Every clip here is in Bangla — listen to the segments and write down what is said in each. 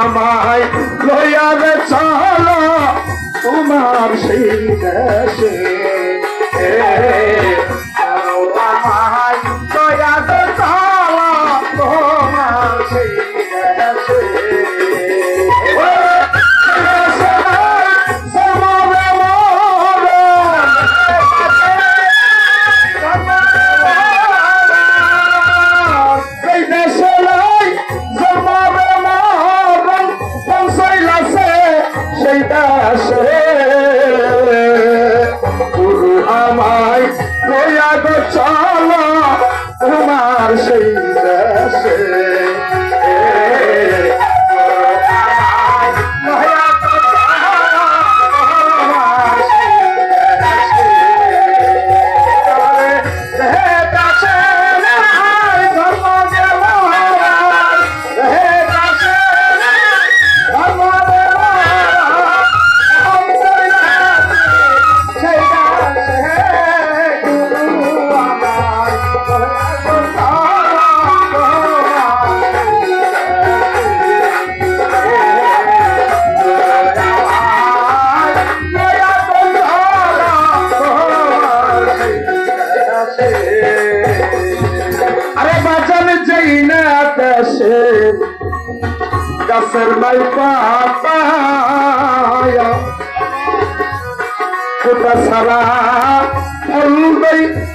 আমায় লইয়া রে চলো তোমার সেই দেশে।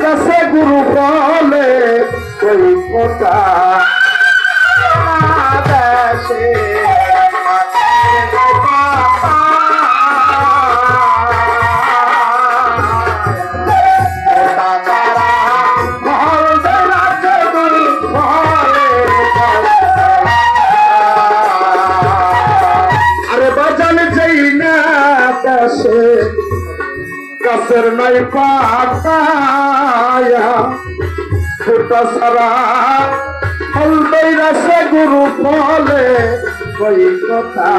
গাছে গুরু বলে ওই কোটা নাই পাতায়া। ফুটা সারা রাসে গুরু ফলে কথা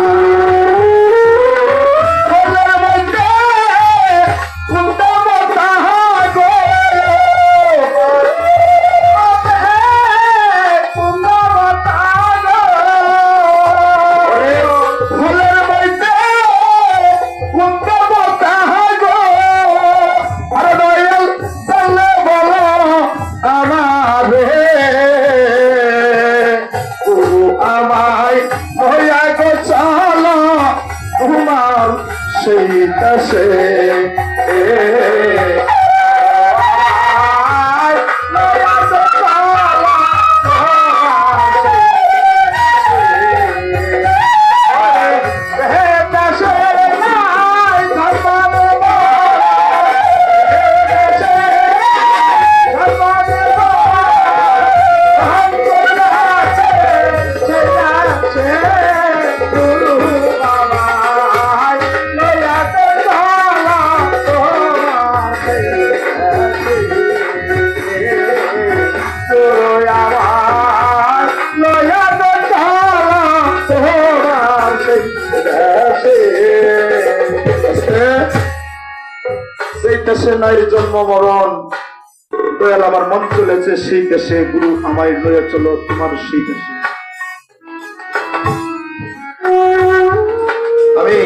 দেশে নাই জন্ম, মরণ। দয়াল আমার মন চলেছে সেই দেশে গুরু আমায় লয়ে চলো, তোমার সেই দেশে আমি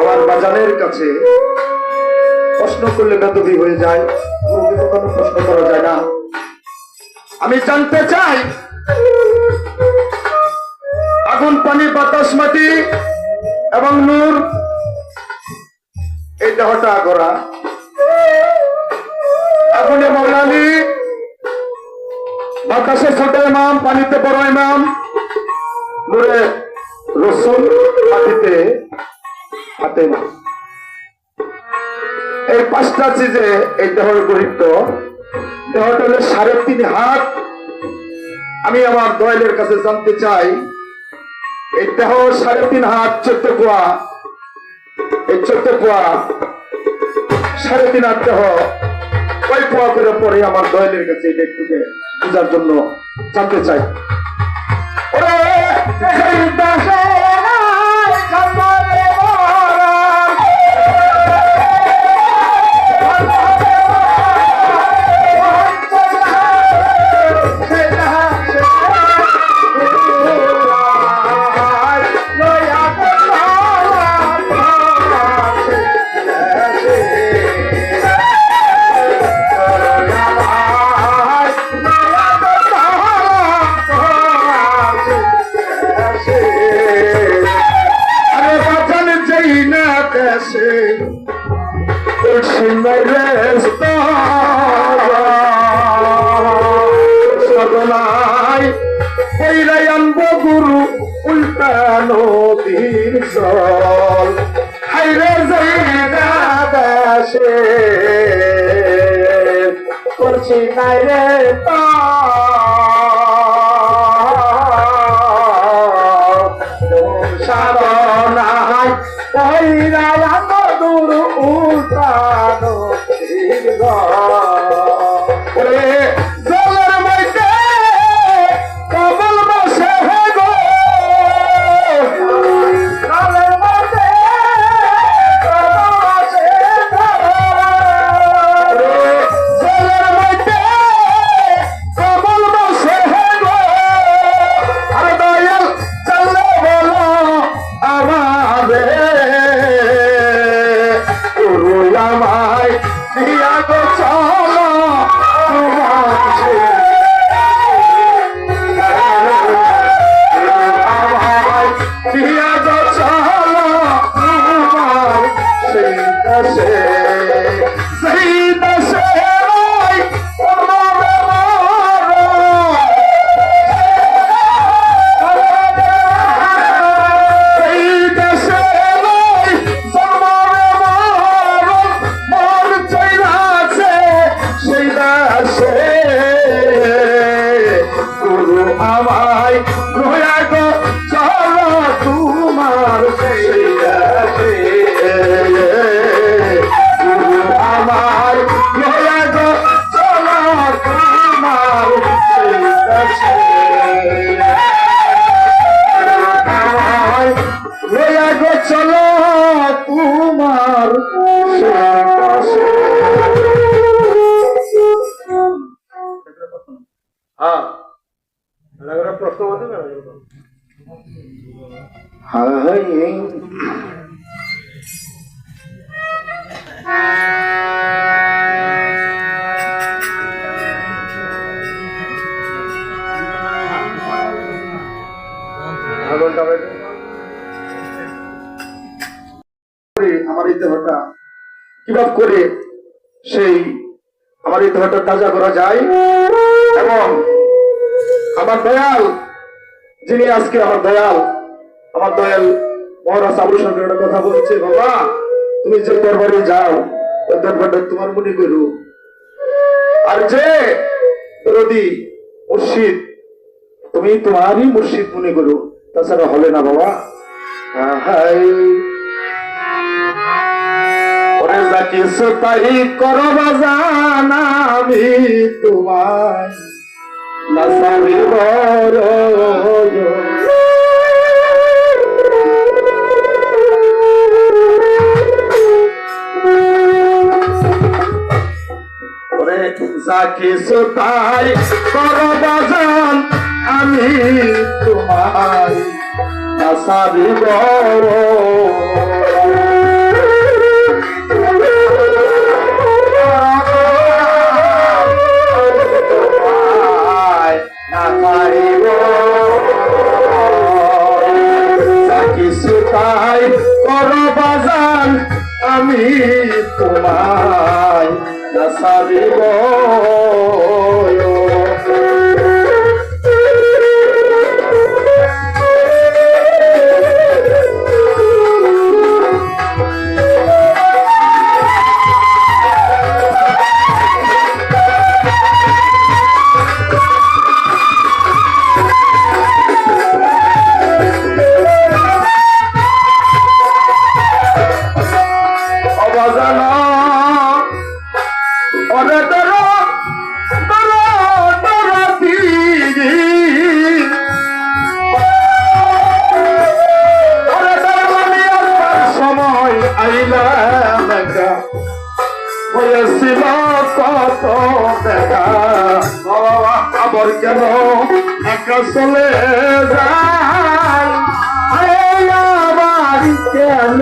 আমার বাজানের কাছে প্রশ্ন করলে বেদবি হয়ে যায় কখনো প্রশ্ন করা যায় না। আমি জানতে চাই, আগুন, পানি, বাতাস, মাটি এবং নূর এই দেহটা করা। আগুনে মৌলানি বাতাসে ছোট ইমাম, পানিতে বড় ইমাম। নূরে রসুল মাটিতে হাতে। এই পাঁচটা চিজে এই দেহের গরিত দেহটা হলো সাড়ে তিন হাত। আমি আমার দয়ালের কাছে জানতে চাই, এই দেহ সাড়ে তিন হাত চোদ্দ কোয়া এই চোদ্দ পোয়া সাড়ে তিন হাত দেহ ওই পোয়া করে পরে আমার দয়ালের কাছে এই ব্যক্তিকে বোঝার জন্য জানতে চাই। ওরে, সদনায় কইলাই আনব গুরু উল্টা নদীর জল হাইরে যাইগা দাসে করছি নাই রে কইলাই চলো তোমার হ্যাঁ। প্রশ্ন সেই আমার এই দেহটা তাজা করা যায়। এবং আমার দয়াল, যিনি আজকে আমার দয়াল আমার দয়াল মহারাজ আবু সরকার একটা কথা বলছে, বাবা, তুমি যে দরবারে যাও, ওই দরবারটা তোমার মনে করু। আর যে রদি মুর্শিদ, তুমি তোমারই মুর্শিদ মনে করো। তাছাড়া হবে না, বাবা। হাই যা কিছু তাই করো বাজান আমি তোমায়। নাসাবি বড় যা কিছু তাই করো আমি তোমায়। নাসাবি বড় আমি তোমায় নাসাবিব অবাজান কেন? একা চলে যায় আবার কেন?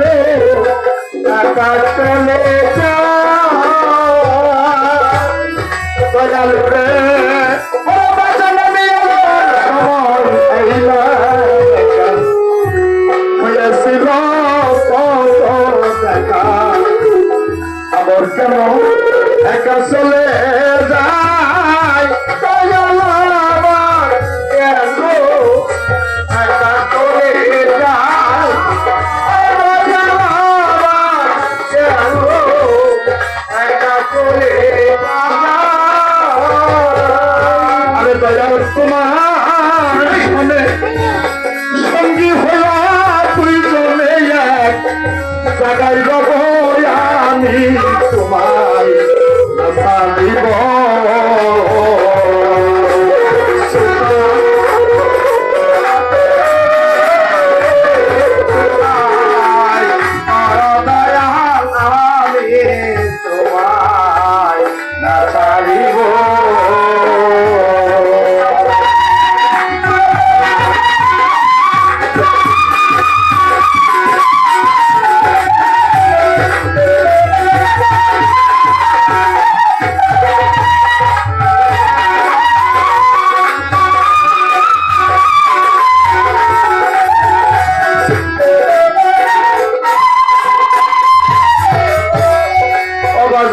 চলে আমার সময় একা হয়েছিল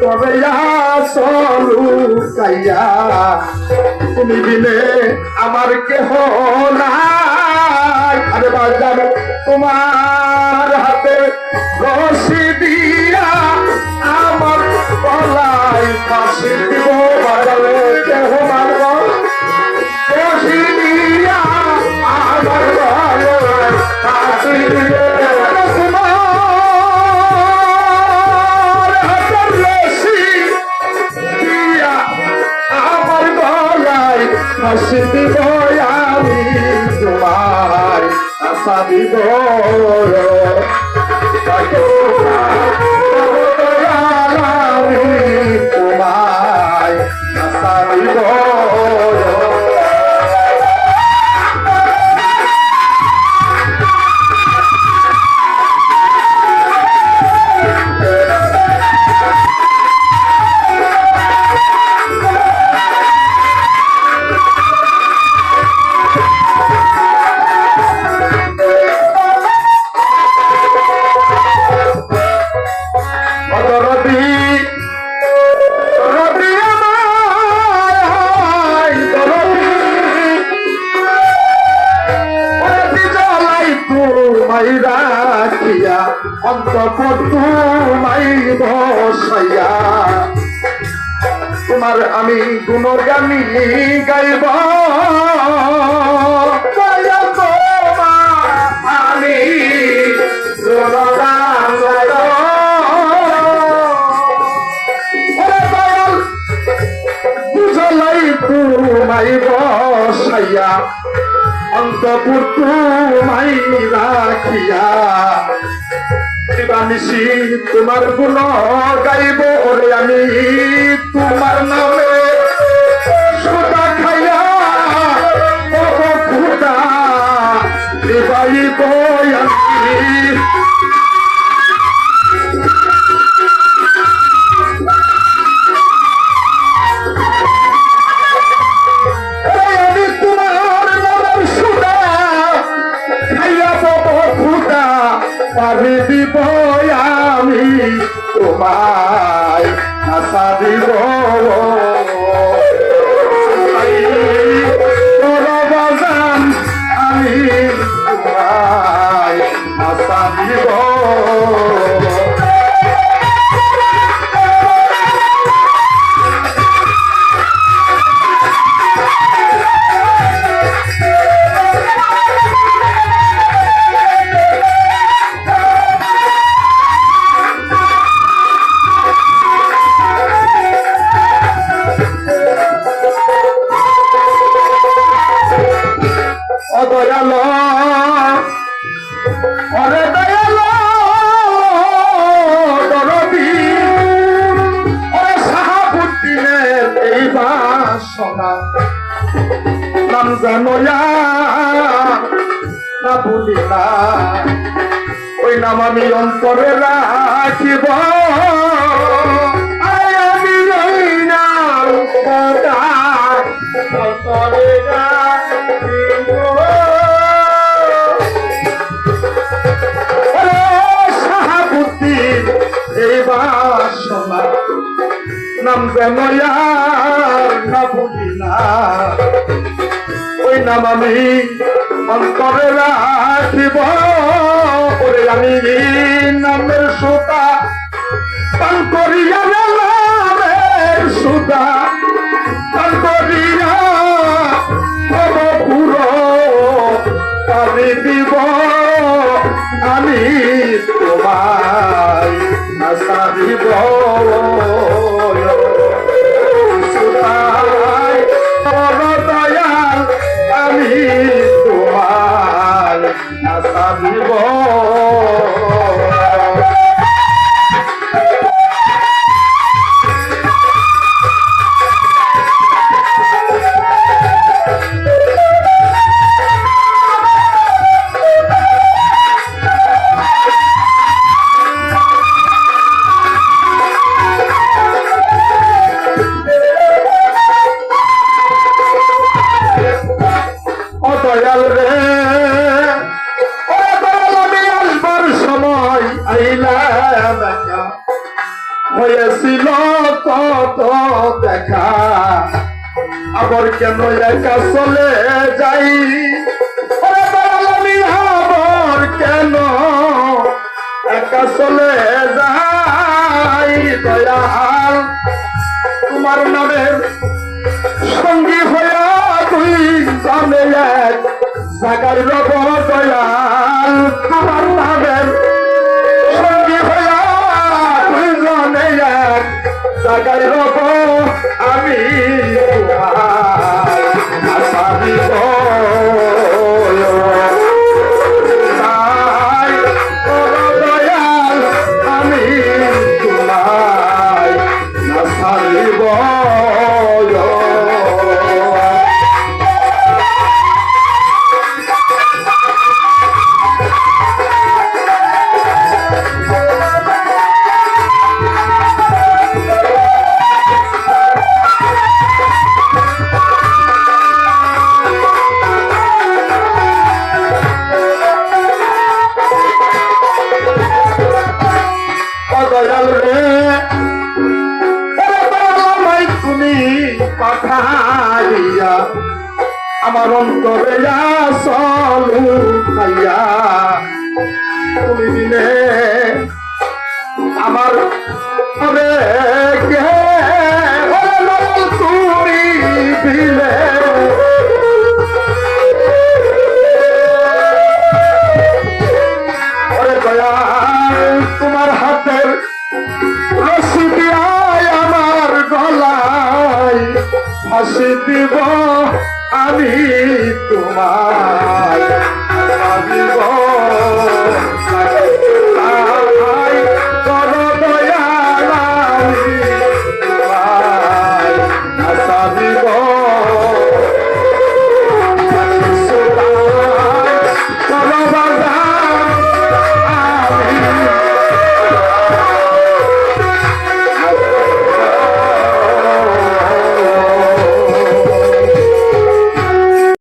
তবে কাইয়া তুমি দিলে আমার কেহ না তোমার গড় গুণগামী গাইব। আমি বুঝলাই তুমাই বসাইয়া অন্তপুর তুমাই রাখিয়া। নিশি তোমার গুণ গাইব আমি। তোমার নামে রাখিব। আরে আমি ওরে শাহাবুদ্দিন এই বাসনা নাম না না ওই নাম আমি অন্তরে রাখিব। আমি নামের সুতা পান করিয়া নামের সুতা পান করিয়া পুরো পানি দিব আমি তোমায় আশা দিব। দয়াল রে। আমি আসবার সময় হয়েছিল দেখা। আবার কেন একা চলে যাই? আবার কেন একা চলে যাই? দয়াল রব দয়াল তোমার নামের সঙ্গী হইয়া তুই জানে এক। জাগার আমি। অন্তরে আসলু খাইয়া তুমি দিলে আমার তোমার হাতের দিয়ায় আমার গলায় ফাঁসি দিব। আমি তোমার